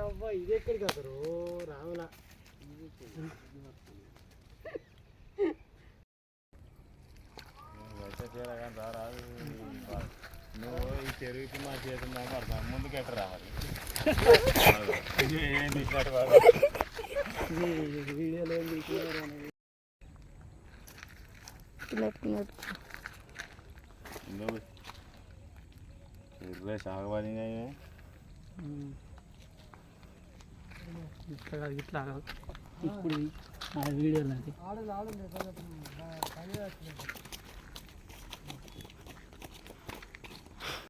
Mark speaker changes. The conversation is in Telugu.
Speaker 1: అవ్వ ఇది ఎక్కడికి అసలు రావులా?
Speaker 2: నువ్వు. ఈ చెరువుకి మా చేతులు నాకు పడతాను ముందుకు ఎట్ట రావాలి ఏం
Speaker 1: వీడియోలో
Speaker 2: నువ్వు.
Speaker 1: ఇట్లా ఇట్లా ఇప్పుడు ఆ వీడియోలో అది.